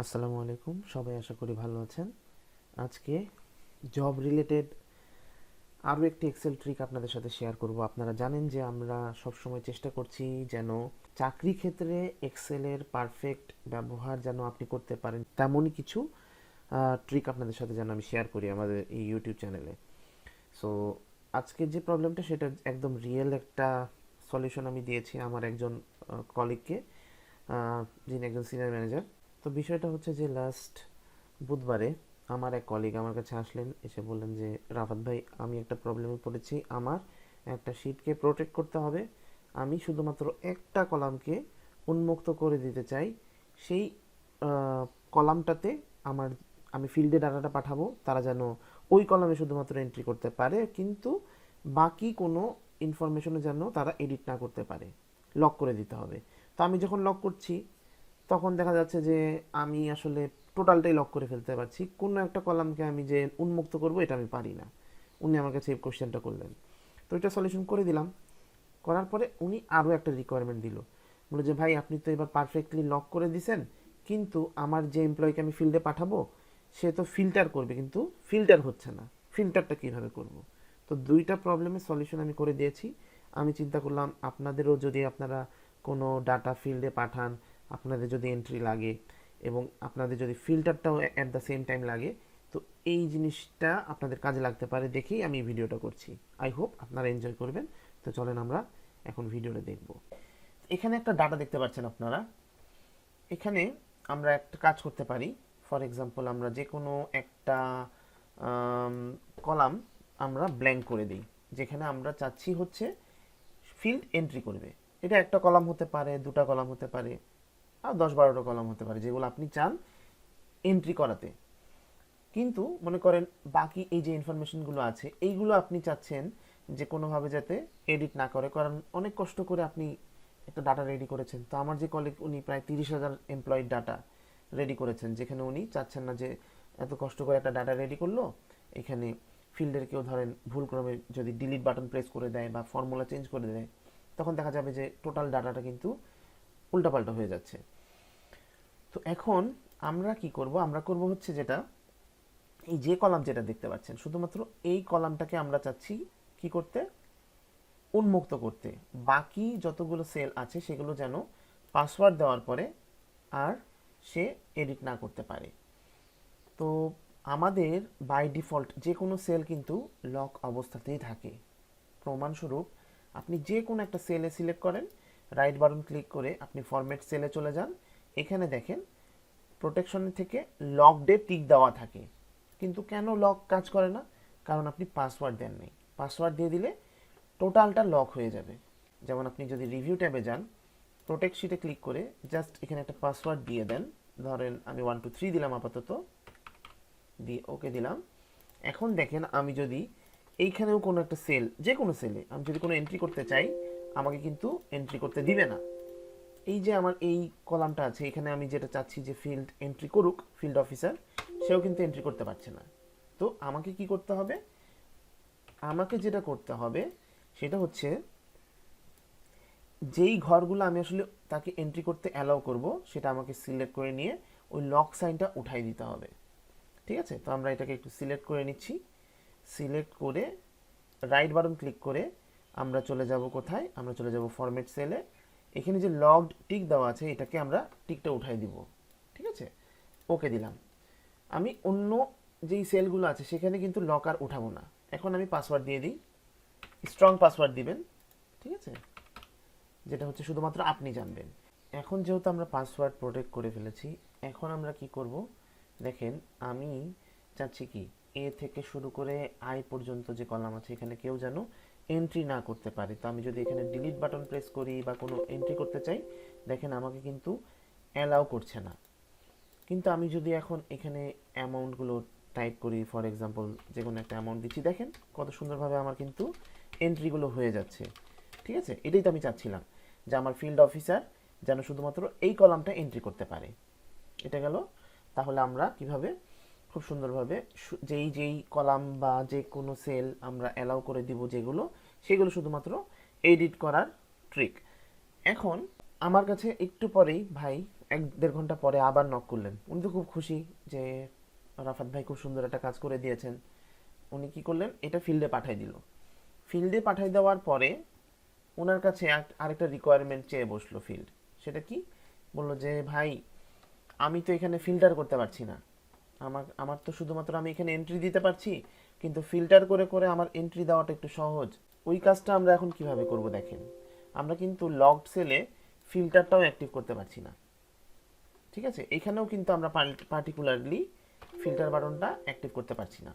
আসসালামু আলাইকুম, সবাই আশা করি ভালো আছেন। আজকে জব রিলেটেড আরও একটি এক্সেল ট্রিক আপনাদের সাথে শেয়ার করব। আপনারা জানেন যে আমরা সবসময় চেষ্টা করছি যেন চাকরি ক্ষেত্রে এক্সেলের পারফেক্ট ব্যবহার যেন আপনি করতে পারেন। তেমনই কিছু ট্রিক আপনাদের সাথে যেন আমি শেয়ার করি আমাদের এই ইউটিউব চ্যানেলে সো আজকের যে প্রবলেমটা সেটা একদম রিয়েল একটা সলিউশন আমি দিয়েছি আমার একজন কলিগকে যিনি একজন সিনিয়র ম্যানেজার তো বিষয়টা হচ্ছে যে লাস্ট বুধবারে আমার এক কলিগ আমার কাছে আসলেন, এসে বললেন যে, রাফাত ভাই, আমি একটা প্রবলেমে পড়েছি। আমার একটা শিটকে প্রোটেক্ট করতে হবে। আমি শুধুমাত্র একটা কলামকে উন্মুক্ত করে দিতে চাই। সেই কলামটাতে আমার, আমি ফিল্ডে ডাটাটা পাঠাবো। তারা যেন ওই কলামে শুধুমাত্র এন্ট্রি করতে পারে। কিন্তু বাকি কোনো ইনফরমেশনে যেন তারা এডিট না করতে পারে। লক করে দিতে হবে। তো আমি যখন লক করছি তখন দেখা যাচ্ছে যে আমি আসলে টোটালটাই লক করে ফেলতে পারছি। কোনো একটা কলামকে আমি যে উন্মুক্ত করব, এটা আমি পারি না। উনি আমার কাছে এই কোশ্চেনটা করলেন। তো এটা সলিউশন করে দিলাম। করার পরে উনি আরও একটা রিকোয়ারমেন্ট দিল। বলে যে, ভাই, আপনি তো এবার পারফেক্টলি লক করে দিছেন, কিন্তু আমার যে এমপ্লয়িকে আমি ফিল্ডে পাঠাবো, সে তো ফিল্টার করবে, কিন্তু ফিল্টার হচ্ছে না। ফিল্টারটা কীভাবে করব? তো দুইটা প্রবলেমের সলিউশন আমি করে দিয়েছি। আমি চিন্তা করলাম, আপনাদেরও যদি আপনারা কোনো ডাটা ফিল্ডে পাঠান আপনাদের যদি এন্ট্রি লাগে এবং আপনাদের যদি ফিল্টারটাও অ্যাট দ্য সেম টাইম লাগে, তো এই জিনিসটা আপনাদের কাজে লাগতে পারে দেখেই আমি ভিডিওটা করছি। আই হোপ আপনারা এনজয় করবেন। তো চলেন আমরা এখন ভিডিওটা দেখব। এখানে একটা ডাটা দেখতে পাচ্ছেন আপনারা। এখানে আমরা একটা কাজ করতে পারি। ফর এক্সাম্পল আমরা যে কোনো একটা কলাম আমরা ব্ল্যাঙ্ক করে দিই। যেখানে আমরা চাচ্ছি হচ্ছে ফিল্ড এন্ট্রি করবে। এটা একটা কলাম হতে পারে, দুটা কলাম হতে পারে। আর দশ বারোটা কলাম হতে পারে, যেগুলো আপনি চান এন্ট্রি করাতে। কিন্তু মনে করেন বাকি এই যে ইনফরমেশনগুলো আছে, এইগুলো আপনি চাচ্ছেন যে কোনোভাবে যাতে এডিট না করে, কারণ অনেক কষ্ট করে আপনি একটা ডাটা রেডি করেছেন। তো আমার যে কলিগ উনি প্রায় তিরিশ হাজার এমপ্লয়েড ডাটা রেডি করেছেন, যেখানে উনি চাচ্ছেন না যে এত কষ্ট করে একটা ডাটা রেডি করল, এখানে ফিল্ডের কেউ ধরেন ভুলক্রমে যদি ডিলিট বাটন প্রেস করে দেয় বা ফর্মুলা চেঞ্জ করে দেয়, তখন দেখা যাবে যে টোটাল ডাটাটা কিন্তু উল্টাপাল্টা হয়ে যাচ্ছে। তো এখন আমরা কি করব? আমরা করব হচ্ছে যেটা, এই যে কলাম যেটা দেখতে পাচ্ছেন, শুধুমাত্র এই কলামটাকে আমরা চাচ্ছি কি করতে? উন্মুক্ত করতে। বাকি যতগুলো সেল আছে সেগুলো যেন পাসওয়ার্ড দেওয়ার পরে আর সে এডিট না করতে পারে। তো আমাদের বাই ডিফল্ট যে কোনো সেল কিন্তু লক অবস্থাতেই থাকে। প্রমাণস্বরূপ আপনি যে কোনো একটা সেলে সিলেক্ট করেন, রাইট বাটন ক্লিক করে আপনি ফরম্যাট সেলে চলে যান এখানে দেখেন প্রোটেকশনের থেকে লক ডে টিক দেওয়া থাকে। কিন্তু কেন লক কাজ করে না? কারণ আপনি পাসওয়ার্ড দেন নেই। পাসওয়ার্ড দিয়ে দিলে টোটালটা লক হয়ে যাবে। যেমন আপনি যদি রিভিউ ট্যাবে যান প্রোটেক্ট শিটে ক্লিক করে জাস্ট এখানে একটা পাসওয়ার্ড দিয়ে দেন। ধরেন আমি ওয়ান টু থ্রি দিলাম আপাতত। দিয়ে ওকে দিলাম। এখন দেখেন আমি যদি এইখানেও কোনো একটা সেল যে কোনো সেলে আমি যদি কোনো এন্ট্রি করতে চাই, আমাকে কিন্তু এন্ট্রি করতে দিবে না। এই যে আমার এই কলামটা আছে, এখানে আমি যেটা চাচ্ছি যে ফিল্ড এন্ট্রি করুক ফিল্ড অফিসার সেও কিন্তু এন্ট্রি করতে পারছে না। তো আমাকে কি করতে হবে? আমাকে যেটা করতে হবে, সেটা হচ্ছে যেই ঘরগুলো আমি আসলে তাকে এন্ট্রি করতে অ্যালাউ করব, সেটা আমাকে সিলেক্ট করে নিয়ে ওই লক সাইনটা উঠাই দিতে হবে। ঠিক আছে? তো আমরা এটাকে একটু সিলেক্ট করে নিচ্ছি। সিলেক্ট করে রাইট বাটন ক্লিক করে আমরা চলে যাব কোথায়? আমরা চলে যাব ফরম্যাট সেলে এখানে যে লগড টিক দেওয়া আছে, এটাকে আমরা টিকটা উঠাই দিব। ঠিক আছে? ওকে দিলাম। আমি অন্য যেই সেলগুলো আছে, সেখানে কিন্তু লক আর উঠাবো না। এখন আমি পাসওয়ার্ড দিয়ে দিই। স্ট্রং পাসওয়ার্ড দিবেন। ঠিক আছে? যেটা হচ্ছে শুধুমাত্র আপনি জানবেন। এখন যেহেতু আমরা পাসওয়ার্ড প্রোটেক্ট করে ফেলেছি, এখন আমরা কি করব? দেখেন, আমি চাচ্ছি কি? এ থেকে শুরু করে আই পর্যন্ত যে কলাম আছে, এখানে কেউ যেন এন্ট্রি না করতে পারে। তো আমি যদি এখানে ডিলিট বাটন প্রেস করি বা কোনো এন্ট্রি করতে চাই, দেখেন আমাকে কিন্তু অ্যালাউ করছে না। কিন্তু আমি যদি এখন এখানে অ্যামাউন্টগুলো টাইপ করি ফর এক্সাম্পল যে কোনো একটা অ্যামাউন্ট দিচ্ছি, দেখেন কত সুন্দরভাবে আমার কিন্তু এন্ট্রিগুলো হয়ে যাচ্ছে। ঠিক আছে? এটাই তো আমি চাচ্ছিলাম যে আমার ফিল্ড অফিসার যেন শুধুমাত্র এই কলামটা এন্ট্রি করতে পারে। এটা গেল। তাহলে আমরা কীভাবে খুব সুন্দরভাবে যেই যেই কলাম বা যে কোনো সেল আমরা অ্যালাউ করে দিব যেগুলো, সেগুলো শুধুমাত্র এডিট করার ট্রিক এখন আমার কাছে একটু পরেই ভাই এক দেড় ঘণ্টা পরে আবার নক করলেন। উনি তো খুব খুশি যে রাফাত ভাই খুব সুন্দর একটা কাজ করে দিয়েছেন। উনি কি করলেন? এটা ফিল্ডে পাঠিয়ে দিল। ফিল্ডে পাঠিয়ে দেওয়ার পরে ওনার কাছে আরেকটা রিকোয়ারমেন্ট চেয়ে বসল ফিল্ড সেটা কি? বলল যে, ভাই, আমি তো এখানে ফিল্টার করতে পারছি না। আমার আমার তো শুধুমাত্র আমি এখানে এন্ট্রি দিতে পারছি, কিন্তু ফিল্টার করে করে আমার এন্ট্রি দেওয়াটা একটু সহজ। ওই কাজটা আমরা এখন কীভাবে করব দেখেন। আমরা কিন্তু লকড সেলে ফিল্টারটাও অ্যাক্টিভ করতে পারছি না। ঠিক আছে? এখানেও কিন্তু আমরা পার্টিকুলারলি ফিল্টার বাটনটা অ্যাক্টিভ করতে পারছি না।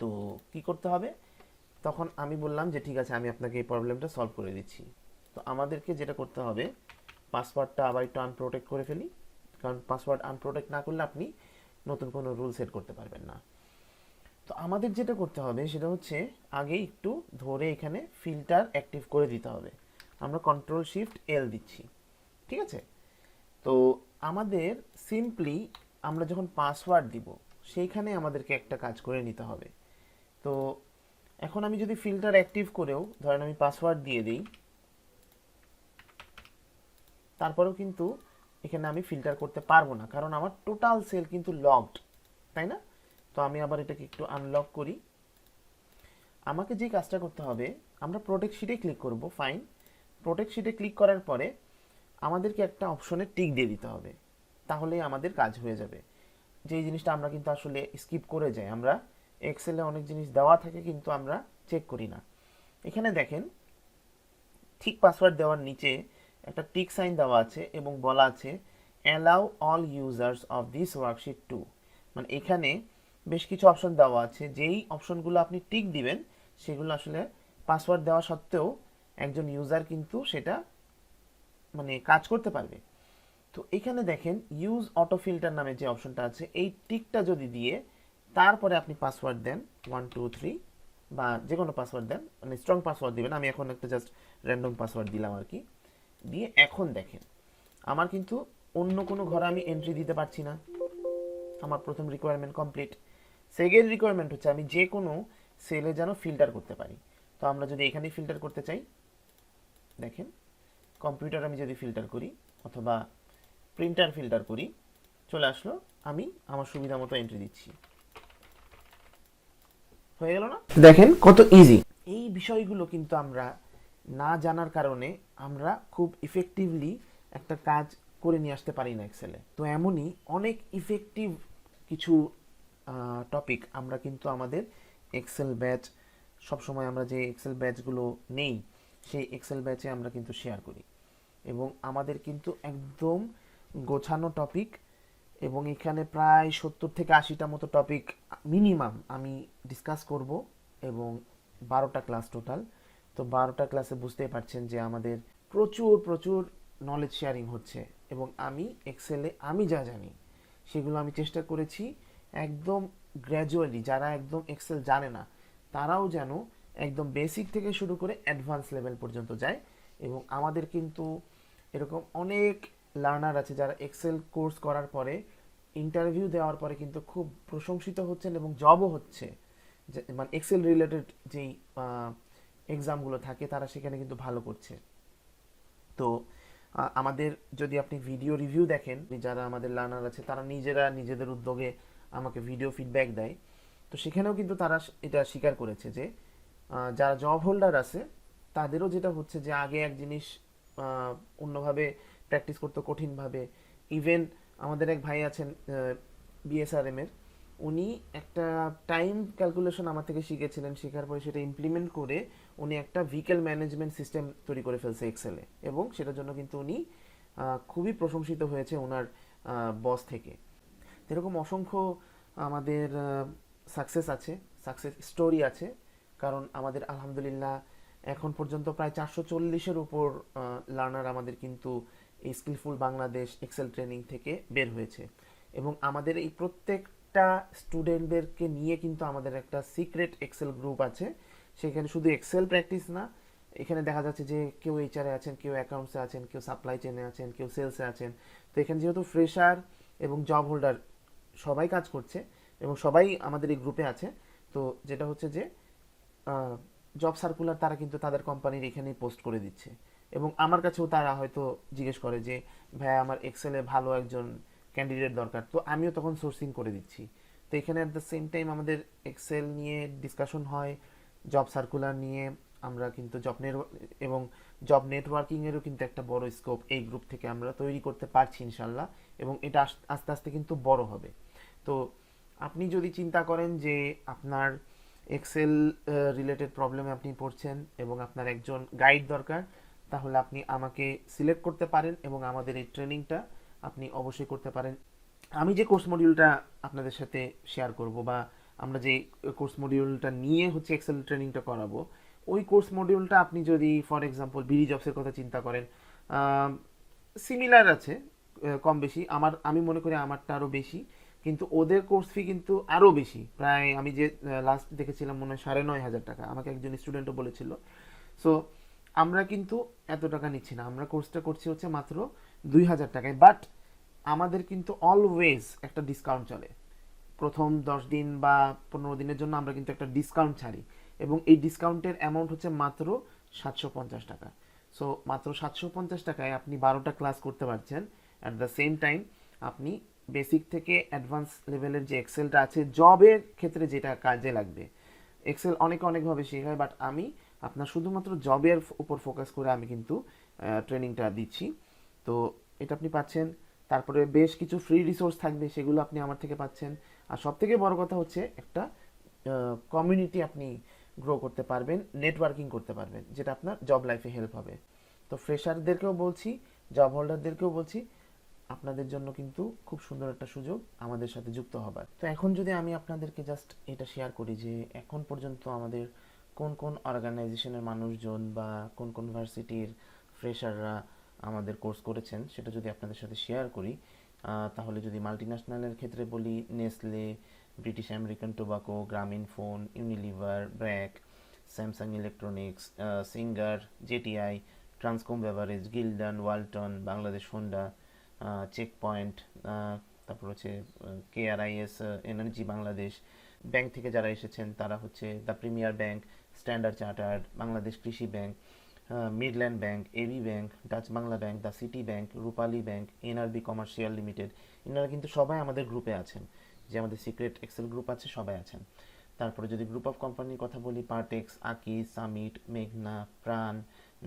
তো কি করতে হবে? তখন আমি বললাম যে, ঠিক আছে, আমি আপনাকে এই প্রবলেমটা সলভ করে দিচ্ছি। তো আমাদেরকে যেটা করতে হবে পাসওয়ার্ডটা আবার একটু আনপ্রোটেক্ট করে ফেলি। কারণ পাসওয়ার্ড আনপ্রোটেক্ট না করলে আপনি নতুন কোনো রুল সেট করতে পারবেন না। তো আমাদের যেটা করতে হবে সেটা হচ্ছে আগে একটু ধরে এখানে ফিল্টার অ্যাক্টিভ করে দিতে হবে। আমরা কন্ট্রোল শিফট এল দিচ্ছি, ঠিক আছে? তো আমাদের সিম্পলি আমরা যখন পাসওয়ার্ড দিব, সেইখানে আমাদেরকে একটা কাজ করে নিতে হবে। তো এখন আমি যদি ফিল্টার অ্যাক্টিভ করেও, ধরেন আমি পাসওয়ার্ড দিয়ে দিই, তারপরেও কিন্তু এখানে আমি ফিল্টার করতে পারব না, কারণ আমার টোটাল সেল কিন্তু লকড তাই না? তো আমি আবার এটাকে একটু আনলক করি। আমাকে যে কাজটা করতে হবে, আমরা প্রোটেক্ট শিটে ক্লিক করব ফাইন প্রোটেক্ট শিটে ক্লিক করার পরে আমাদেরকে একটা অপশনে টিক দিয়ে দিতে হবে তাহলেই আমাদের কাজ হয়ে যাবে। যেই জিনিসটা আমরা কিন্তু আসলে স্কিপ করে যাই, আমরা এক্সেলে অনেক জিনিস দেওয়া থাকে কিন্তু আমরা চেক করি না। এখানে দেখেন, ঠিক পাসওয়ার্ড দেওয়ার নিচে একটা টিক সাইন দেওয়া আছে এবং বলা আছে allow all users of this worksheet to মানে এখানে বেশ কিছু অপশন দেওয়া আছে, যেই অপশনগুলো আপনি টিক দিবেন, সেগুলো আসলে পাসওয়ার্ড দেওয়া সত্ত্বেও একজন ইউজার কিন্তু সেটা মানে কাজ করতে পারবে। তো এখানে দেখেন ইউজ অটো ফিল্টার নামে যে অপশনটা আছে, এই টিকটা যদি দিয়ে তারপরে আপনি পাসওয়ার্ড দেন ওয়ান টু থ্রি বা যে কোনো পাসওয়ার্ড দেন মানে স্ট্রং পাসওয়ার্ড দিবেন। আমি এখন একটা জাস্ট র্যান্ডম পাসওয়ার্ড দিলাম আর কি। দিয়ে এখন দেখেন। আমার কিন্তু অন্য কোনো ঘরে আমি এন্ট্রি দিতে পারছি না। আমার প্রথম রিকোয়ারমেন্ট কমপ্লিট সেকেন্ড রিকোয়ারমেন্ট হচ্ছে আমি যে কোনো সেলে যেন ফিল্টার করতে পারি। তো আমরা যদি এখানেই ফিল্টার করতে চাই দেখেন কম্পিউটার আমি যদি ফিল্টার করি অথবা প্রিন্টার ফিল্টার করি চলে আসলো আমি আমার সুবিধা মতো এন্ট্রি দিচ্ছি। হয়ে গেল না? দেখেন কত ইজি এই বিষয়গুলো কিন্তু আমরা না জানার কারণে আমরা খুব ইফেক্টিভলি একটা কাজ করে নিয়ে আসতে পারি না এক্সেলে তো এমনই অনেক ইফেক্টিভ কিছু টপিক আমরা কিন্তু আমাদের এক্সেল ব্যাচ সবসময় আমরা যে এক্সেল ব্যাচগুলো নেই, সেই এক্সেল ব্যাচে আমরা কিন্তু শেয়ার করি। এবং আমাদের কিন্তু একদম গোছানো টপিক এবং এখানে প্রায় সত্তর থেকে আশিটা মতো টপিক মিনিমাম আমি ডিসকাস করব এবং বারোটা ক্লাস টোটাল তো বারোটা ক্লাসে বুঝতেই পারছেন যে আমাদের প্রচুর প্রচুর নলেজ শেয়ারিং হচ্ছে এবং আমি এক্সেলে আমি যা জানি সেগুলো আমি চেষ্টা করেছি একদম গ্র্যাজুয়ালি যারা একদম এক্সেল জানে না, তারাও যেন একদম বেসিক থেকে শুরু করে অ্যাডভান্স লেভেল পর্যন্ত যায় এবং আমাদের কিন্তু এরকম অনেক লার্নার আছে যারা এক্সেল কোর্স করার পরে ইন্টারভিউ দেওয়ার পরে কিন্তু খুব প্রশংসিত হচ্ছেন এবং জবও হচ্ছে। মানে এক্সেল রিলেটেড যেই এক্সামগুলো থাকে, তারা সেখানে কিন্তু ভালো করছে। তো আমাদের যদি আপনি ভিডিও রিভিউ দেখেন, যারা আমাদের লার্নার আছে, তারা নিজেরা নিজেদের উদ্যোগে আমাকে ভিডিও ফিডব্যাক দেয়। তো সেখানেও কিন্তু তারা এটা স্বীকার করেছে যে যারা জব হোল্ডার আছে, তাদেরও যেটা হচ্ছে যে, আগে এক জিনিস অন্যভাবে প্র্যাকটিস করতে কঠিনভাবে। ইভেন আমাদের এক ভাই আছেন বিএসআরএম এর উনি একটা টাইম ক্যালকুলেশন আমার থেকে শিখেছিলেন, শেখার পরে সেটা ইমপ্লিমেন্ট করে উনি একটা ভিকেল ম্যানেজমেন্ট সিস্টেম তৈরি করে ফেলছে এক্সেলে এবং সেটার জন্য কিন্তু উনি খুবই প্রশংসিত হয়েছে ওনার বস থেকে। এরকম অসংখ্য আমাদের সাকসেস আছে সাকসেস স্টোরি আছে। কারণ আমাদের আলহামদুলিল্লাহ এখন পর্যন্ত প্রায় চারশো চল্লিশের উপর লার্নার আমাদের কিন্তু এই স্কিলফুল বাংলাদেশ এক্সেল ট্রেনিং থেকে বের হয়েছে। এবং আমাদের এই প্রত্যেকটা স্টুডেন্টদেরকে নিয়ে কিন্তু আমাদের একটা সিক্রেট এক্সেল গ্রুপ আছে। সেখানে শুধু এক্সেল প্র্যাকটিস না, এখানে দেখা যাচ্ছে যে কেউ এইচআরে আছেন, কেউ অ্যাকাউন্টসে আছেন, কেউ সাপ্লাই চেনে আছেন, কেউ সেলসে আছেন। তো এখানে যেহেতু ফ্রেশার এবং জব হোল্ডার সবাই কাজ করছে এবং সবাই আমাদের এই গ্রুপে আছে, তো যেটা হচ্ছে যে জব সার্কুলার তারা কিন্তু তাদের কোম্পানির এখানেই পোস্ট করে দিচ্ছে। এবং আমার কাছেও তারা হয়তো জিজ্ঞেস করে যে, ভাই, আমার এক্সেলে ভালো একজন ক্যান্ডিডেট দরকার। তো আমিও তখন সোর্সিং করে দিচ্ছি। তো এখানে অ্যাট দ্য সেম টাইম আমাদের এক্সেল নিয়ে ডিসকাশন হয় জব সার্কুলার নিয়ে আমরা কিন্তু জব নেট এবং জব নেটওয়ার্কিংয়েরও কিন্তু একটা বড় স্কোপ এই গ্রুপ থেকে আমরা তৈরি করতে পারছি ইনশাল্লাহ, এবং এটা আস্তে আস্তে কিন্তু বড় হবে। তো আপনি যদি চিন্তা করেন যে আপনার এক্সেল রিলেটেড প্রবলেমে আপনি পড়ছেন এবং আপনার একজন গাইড দরকার, তাহলে আপনি আমাকে সিলেক্ট করতে পারেন এবং আমাদের এই ট্রেনিংটা আপনি অবশ্যই করতে পারেন। আমি যে কোর্স মডিউলটা আপনাদের সাথে শেয়ার করব বা আমরা যে কোর্স মডিউলটা নিয়ে হচ্ছে এক্সেল ট্রেনিংটা করাবো, ওই কোর্স মডিউলটা আপনি যদি ফর এক্সাম্পল বিডি জবসের কথা চিন্তা করেন সিমিলার আছে কম বেশি। আমার, আমি মনে করি আমারটা আরও বেশি, কিন্তু ওদের কোর্স ফি কিন্তু আরও বেশি। প্রায় আমি যে লাস্ট দেখেছিলাম মনে হয় সাড়ে নয় হাজার টাকা, আমাকে একজন স্টুডেন্টও বলেছিল। সো আমরা কিন্তু এত টাকা নিচ্ছি না, আমরা কোর্সটা করছি হচ্ছে মাত্র দুই হাজার টাকায়। বাট আমাদের কিন্তু অলওয়েজ একটা ডিসকাউন্ট চলে। প্রথম দশ দিন বা পনেরো দিনের জন্য আমরা কিন্তু একটা ডিসকাউন্ট ছাড়ি। এবং এই ডিসকাউন্টের অ্যামাউন্ট হচ্ছে মাত্র সাতশো পঞ্চাশ টাকা। সো মাত্র সাতশো পঞ্চাশ টাকায় আপনি বারোটা ক্লাস করতে পারছেন। অ্যাট দ্য সেম টাইম আপনি বেসিক থেকে অ্যাডভান্স লেভেলের যে এক্সেলটা আছে জবের ক্ষেত্রে যেটা কাজে লাগবে। এক্সেল অনেক অনেকভাবে শেখায় বাট আমি আপনার শুধুমাত্র জবের উপর ফোকাস করে আমি কিন্তু ট্রেনিংটা দিচ্ছি। তো, এটা আপনি পাচ্ছেন তারপরে বেশ কিছু ফ্রি রিসোর্স থাকবে, সেগুলো আপনি আমার থেকে পাচ্ছেন। আর সব থেকে বড় কথা হচ্ছে একটা কমিউনিটি আপনি গ্রো করতে পারবেন নেটওয়ার্কিং করতে পারবেন, যেটা আপনার জব লাইফে হেল্প হবে। তো ফ্রেশারদেরকেও বলছি জব হোল্ডারদেরকেও বলছি, আপনাদের জন্য কিন্তু খুব সুন্দর একটা সুযোগ আমাদের সাথে যুক্ত হবার। তো এখন যদি আমি আপনাদেরকে জাস্ট এটা শেয়ার করি যে, এখন পর্যন্ত আমাদের কোন কোন অর্গানাইজেশনের মানুষজন বা কোন কোন ভার্সিটির ফ্রেশাররা আমাদের কোর্স করেছেন, সেটা যদি আপনাদের সাথে শেয়ার করি তাহলে যদি মাল্টিন্যাশনালের ক্ষেত্রে বলি Nestle British American Tobacco Grameen phone Unilever BRAC Samsung Electronics Singer JTI Transcom beverage Gildan Walton Bangladesh Honda check point তারপর হচ্ছে কেআরআইএস এনার্জি বাংলাদেশ ব্যাংক থেকে যারা এসেছেন, তারা হচ্ছে the Premier bank Standard Chartered Bangladesh Krishi bank Midland bank AB bank Dutch Bangla bank the City bank Rupali bank NRB commercial limited এনারা কিন্তু সবাই আমাদের গ্রুপে আছেন। যে আমাদের সিক্রেট এক্সেল গ্রুপ আছে, সবাই আছেন। তারপরে যদি গ্রুপ অফ কোম্পানির কথা বলি পার্টেক্স আকি সামিট মেঘনা প্রাণ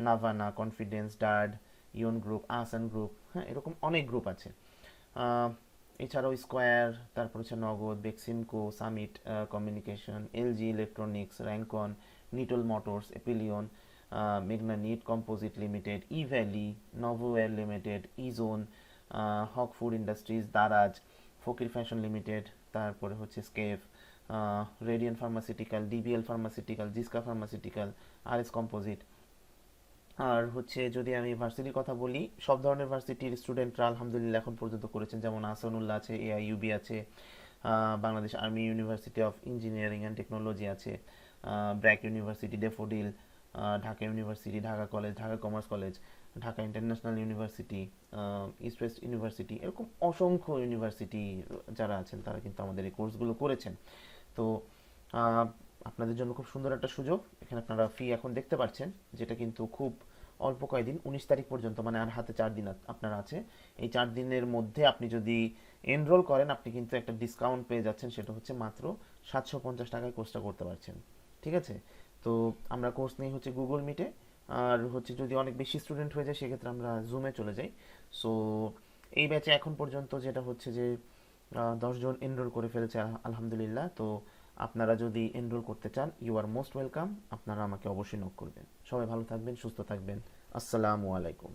নাভানা কনফিডেন্স ডার্ড ইয়ন গ্রুপ আসান গ্রুপ হ্যাঁ এরকম অনেক গ্রুপ আছে। এছাড়াও স্কোয়ার তারপর হচ্ছে নগদ Beximco Summit communication LG electronics Rancon Nitol motors Epyllion মেঘনা knit composite limited Evaly Novoware limited Ezone Haque food industries Daraz Fakir fashion limited তারপরে হচ্ছে Eskayef Radiant pharmaceutical DBL pharmaceutical Jisca pharmaceutical R S composite আর হচ্ছে যদি আমি ভার্সিটির কথা বলি, সব ধরনের ভার্সিটির স্টুডেন্টরা আলহামদুলিল্লাহ এখন পর্যন্ত করেছেন। যেমন আসানুল্লাহ আছে এআইইউবি আছে Bangladesh army university of engineering and technology আছে BRAC university Daffodil Dhaka university, Dhaka college, Dhaka commerce college, Dhaka international university East West university এরকম অসংখ্য ইউনিভার্সিটি যারা আছেন, তারা কিন্তু আমাদের এই কোর্সগুলো করেছেন। তো আপনাদের জন্য খুব সুন্দর একটা সুযোগ। এখানে আপনারা ফি এখন দেখতে পাচ্ছেন, যেটা কিন্তু খুব অল্প কয়েকদিন উনিশ তারিখ পর্যন্ত মানে আর হাতে চার দিন আপনার আছে। এই চার দিনের মধ্যে আপনি যদি এনরোল করেন, আপনি কিন্তু একটা ডিসকাউন্ট পেয়ে যাচ্ছেন, সেটা হচ্ছে মাত্র সাতশো পঞ্চাশ টাকায় কোর্সটা করতে পারছেন। ঠিক আছে? তো আমরা কোর্স নেই হচ্ছে গুগল মিটে আর হচ্ছে যদি অনেক বেশি স্টুডেন্ট হয়ে যায়, সেক্ষেত্রে আমরা জুমে চলে যাই। সো এই ব্যাচে এখন পর্যন্ত যেটা হচ্ছে যে দশজন এনরোল করে ফেলেছে আলহামদুলিল্লাহ। তো আপনারা যদি এনরোল করতে চান ইউ আর মোস্ট ওয়েলকাম আপনারা আমাকে অবশ্যই নক করবেন। সবাই ভালো থাকবেন, সুস্থ থাকবেন। আসসালামু আলাইকুম।